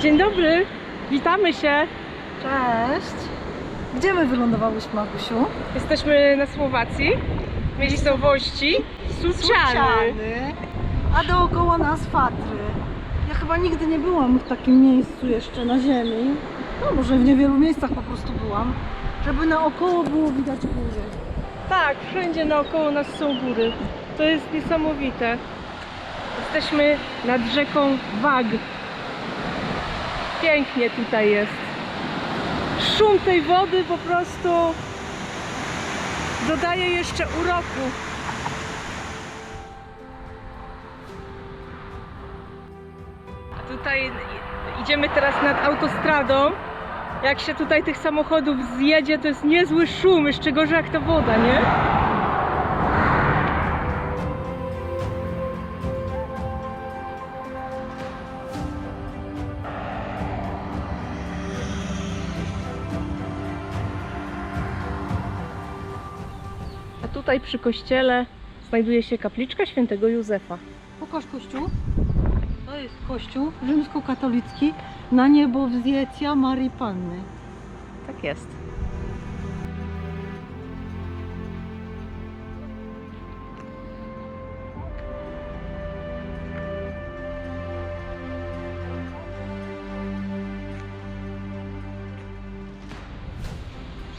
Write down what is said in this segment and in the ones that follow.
Dzień dobry, witamy się. Cześć! Gdzie my wylądowałyśmy, Agusiu? Jesteśmy na Słowacji, w miejscowości Suciany. A dookoła nas Fatry. Ja chyba nigdy nie byłam w takim miejscu jeszcze na ziemi. No może w niewielu miejscach po prostu byłam. Żeby naokoło było widać góry. Tak, wszędzie naokoło nas są góry. To jest niesamowite. Jesteśmy nad rzeką Wag. Pięknie tutaj jest. Szum tej wody po prostu dodaje jeszcze uroku. Tutaj idziemy teraz nad autostradą. Jak się tutaj tych samochodów zjedzie, to jest niezły szum, jeszcze gorzej jak ta woda, nie? Tutaj przy kościele znajduje się kapliczka świętego Józefa. Pokaż kościół. To jest kościół rzymskokatolicki na niebo wzjecia Marii Panny. Tak jest.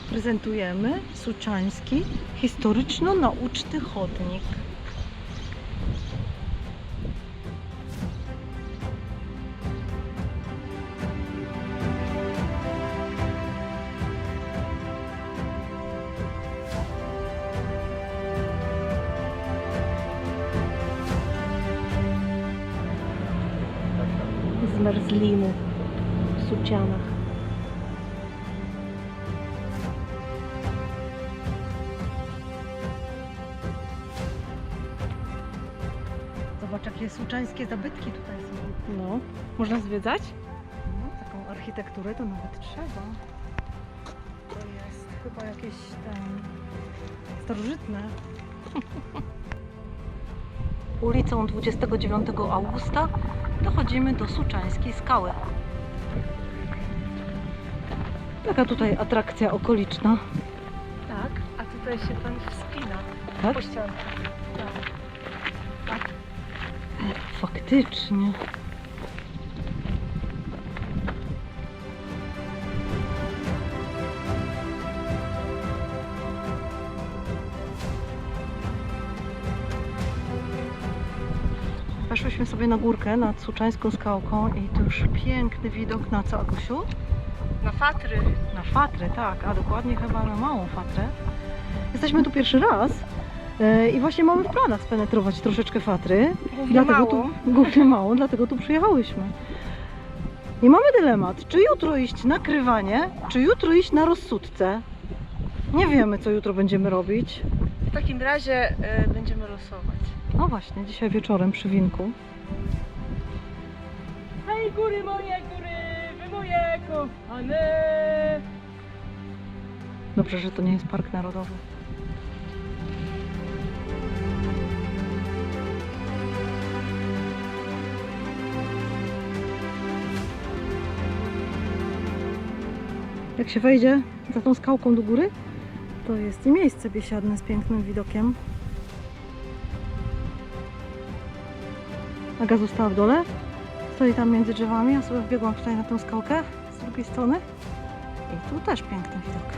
Prezentujemy Suczański historyczno-nauczny chodnik. Z merzliny w sucianach. Zobacz, jakie suczańskie zabytki tutaj są. No, można zwiedzać? No, taką architekturę to nawet trzeba. To jest chyba jakieś ten starożytne. Ulicą 29 Augusta dochodzimy do Suczańskiej Skały. Taka tutaj atrakcja okoliczna. Tak, a tutaj się pan wspina Tak? po ściankach. Faktycznie. Weszłyśmy sobie na górkę nad Suczańską Skałką i tu już piękny widok na co, Agusiu? Na Fatry. Na Fatrę, tak, a dokładnie chyba na Małą Fatrę. Jesteśmy tu pierwszy raz i właśnie mamy w planach spenetrować troszeczkę Fatry. Głównie Dlatego mało. tu głównie mało, dlatego tu przyjechałyśmy. I mamy dylemat, czy jutro iść na krywanie, czy jutro iść na rozsudce. Nie wiemy, co jutro będziemy robić. W takim razie e, będziemy losować. No właśnie, dzisiaj wieczorem przy winku. Hej góry moje, góry, wy moje kochane. Dobrze, że to nie jest park narodowy. Jak się wejdzie za tą skałką do góry, to jest i miejsce biesiadne z pięknym widokiem. Aga została w dole, stoi tam między drzewami, ja sobie wbiegłam tutaj na tą skałkę z drugiej strony. I tu też piękny widok.